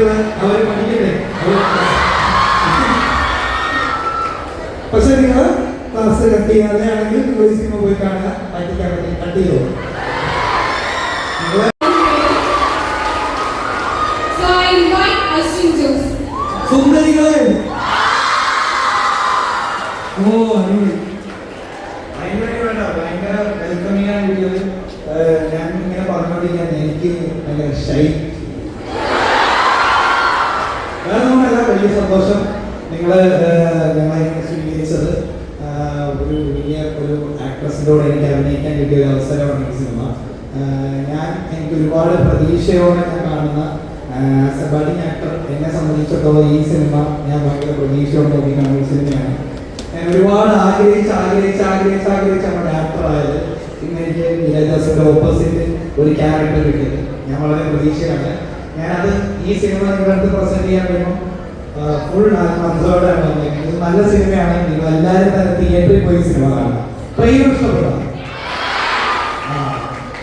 കുട്ടികൾ അവർ പഠിക്കട്ടെ? പക്ഷെ നിങ്ങൾ ക്ലാസ് കട്ട് ചെയ്യാതെ ആണെങ്കിൽ പോയി സിനിമ പോയി കാണുക പഠിക്കാൻ പറ്റില്ല കട്ട് ചെയ്തോ? സുന്ദരികളെ. ഓ അടിപൊളി. ഭയങ്കര വെൽക്കമിങ് ആയിട്ടുള്ളത് ഞാൻ ഇങ്ങനെ പറഞ്ഞുകൊണ്ടിരിക്കാൻ എനിക്ക് ഭയങ്കര ഷൈ ഒന്നുമല്ല വലിയ സന്തോഷം നിങ്ങൾ ഞങ്ങളെ സ്വീകരിച്ചത്. ഒരു വലിയ ഒരു ആക്ട്രസിന്റെ കൂടെ എനിക്ക് അഭിനയിക്കാൻ കിട്ടിയ ഒരു അവസരമാണ് ഈ സിനിമ. ഞാൻ എനിക്ക് ഒരുപാട് പ്രതീക്ഷയോടെ ഞാൻ കാണുന്ന ആസ് ആക്ടർ എന്നെ സംബന്ധിച്ചിടത്തോളം ഈ സിനിമ ഞാൻ ഭയങ്കര പ്രതീക്ഷയോടെ നോക്കി കാണുന്ന ഒരു സിനിമയാണ്. ഞാൻ ഒരുപാട് ആഗ്രഹിച്ച് ആഗ്രഹിച്ച് ആഗ്രഹിച്ച് ആഗ്രഹിച്ചാണ് ഒരു ആക്ടർ ആയത് ഇന്ന് എനിക്ക് ഇളയദാസിന്റെ ഓപ്പോസിറ്റ് ഒരു ക്യാരക്ടർ കിട്ടിയത്. ഞാൻ വളരെ പ്രതീക്ഷയാണ്. ഞാനത് ഈ സിനിമ നിങ്ങൾക്ക് പ്രസന്റ് ചെയ്യാൻ വരുമ്പോൾ ഫുൾ ആത്മാർത്ഥതയോടെയാണ് വന്നേക്കുന്നത് ഇത് നല്ല സിനിമയാണ് നിങ്ങൾ എല്ലാവരും തന്നെ തിയേറ്ററിൽ പോയി സിനിമ കാണാം ട്രെയിലർ ഇഷ്ടപ്പെടാം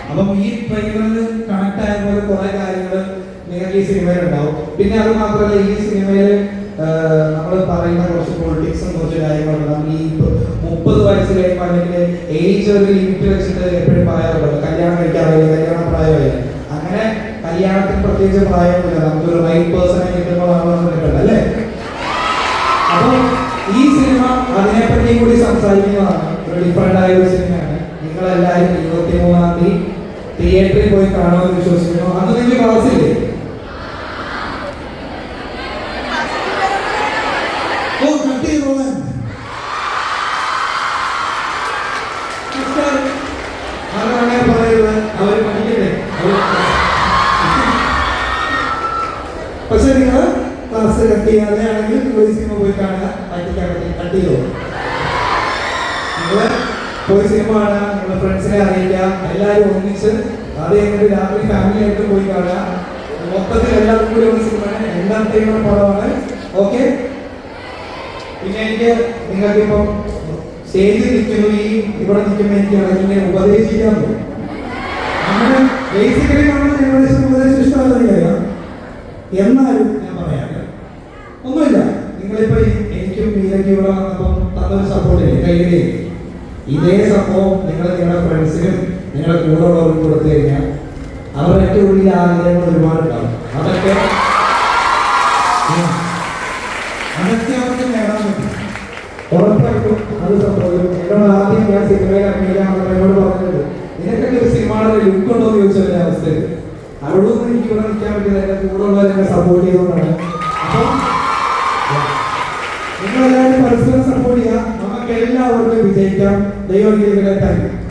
അപ്പം ഈ ട്രെയിലറിൽ കണക്ട് ആയ പോലെ കുറെ കാര്യങ്ങൾ നിങ്ങൾക്ക് ഈ സിനിമയിൽ ഉണ്ടാവും. പിന്നെ അത് മാത്രമല്ല ഈ സിനിമയിൽ നമ്മൾ പറയുന്ന കുറച്ച് പൊളിറ്റിക്സും കുറച്ച് കാര്യങ്ങളുണ്ട് നമുക്ക് ഈ മുപ്പത് വയസ്സ് അല്ലെങ്കിൽ ഏജ് ഒരു ലിമിറ്റ് വെച്ചിട്ട് എപ്പോഴും പറയാറുള്ളത് കല്യാണം കഴിക്കാറില്ല കല്യാണം പ്രായമായി അങ്ങനെ കല്യാണത്തിന് പ്രത്യേകിച്ച് പ്രായമില്ല നമുക്കൊരു റൈറ്റ് പേഴ്സണെ കിട്ടുമ്പോഴാണ് അല്ലേ? അപ്പോൾ ഈ സിനിമ അതിനെപ്പറ്റി കൂടി സംസാരിക്കുന്നതാണ്. ഒരു ഡിഫറെന്റ് ആയ ഒരു സിനിമയാണ് നിങ്ങളെല്ലാവരും ഇരുപത്തി മൂന്നാം തീയതി തിയേറ്ററിൽ പോയി കാണുമെന്ന് വിശ്വസിക്കുന്നു അന്ന് നിങ്ങൾക്ക് ക്ലാസ് ഇല്ലേ ഓ കട്ട് ചെയ്തോളാൻ അങ്ങനെ പറയുന്നത് അവർ പഠിക്കട്ടെ പക്ഷെ നിങ്ങൾ ക്ലാസ് കട്ട് ചെയ്യാതെ സിനിമ പോയി കാണുക പറ്റിക്കാൻ പറ്റി നിങ്ങൾ പോയി സിനിമ കാണുക നിങ്ങളുടെ ഫ്രണ്ട്സിനെ അറിയിക്കുക എല്ലാവരും ഒന്നിച്ച് അത് കഴിഞ്ഞിട്ട് രാത്രി ഫാമിലി ആയിട്ട് പോയി കാണുക മൊത്തത്തിൽ എല്ലാവർക്കും കൂടി ഒരു സിനിമയാണ് എന്റർടൈൻമെന്റ് പടമാണ് ഓക്കെ പിന്നെ എനിക്ക് നിങ്ങൾക്ക് ഇപ്പം സ്റ്റേജിൽ നിൽക്കുന്നു ഈ ഇവിടെ നിൽക്കുമ്പോൾ എനിക്ക് അതിനെ ഉപദേശിക്കാൻ പോകും ബേസിക്കലി നമ്മൾ ഇതേ സംഭവം നിങ്ങൾ നിങ്ങളുടെ ഫ്രണ്ട്സിനും നിങ്ങളുടെ കൂടെ ഉള്ളവർക്കും കൊടുത്തു കഴിഞ്ഞാൽ അവരുടെ ഉള്ളിൽ ആഗ്രഹങ്ങൾ ഒരുപാട് ഉണ്ടാവും അതൊക്കെ. അതൊക്കെ അവർക്ക് നേടാൻ പറ്റും. ഉറപ്പായിട്ടും അത് സംഭവിക്കും. എന്നോട് ആദ്യം ഞാൻ സിനിമയിൽ അഭിനയിക്കാൻ എന്നോട് പറഞ്ഞിട്ടുണ്ട് നിനക്കൊക്കെ ഒരു സിനിമയുടെ ലുക്ക് ഉണ്ടോ? എന്ന് ചോദിച്ച ഒരു അവസ്ഥയിൽ അവിടെ ഒന്നും എനിക്ക് ഇവിടെ നിൽക്കാൻ പറ്റില്ല. എന്റെ കൂടെ ഉള്ളവരെ സപ്പോർട്ട് ചെയ്തുകൊണ്ടാണ്. അപ്പം നിങ്ങളെല്ലാവരും പരസ്പരം സപ്പോർട്ട് ചെയ്യാം നമുക്ക് എല്ലാവർക്കും വിജയിക്കാം. ദൈവം ഇതിനെ യു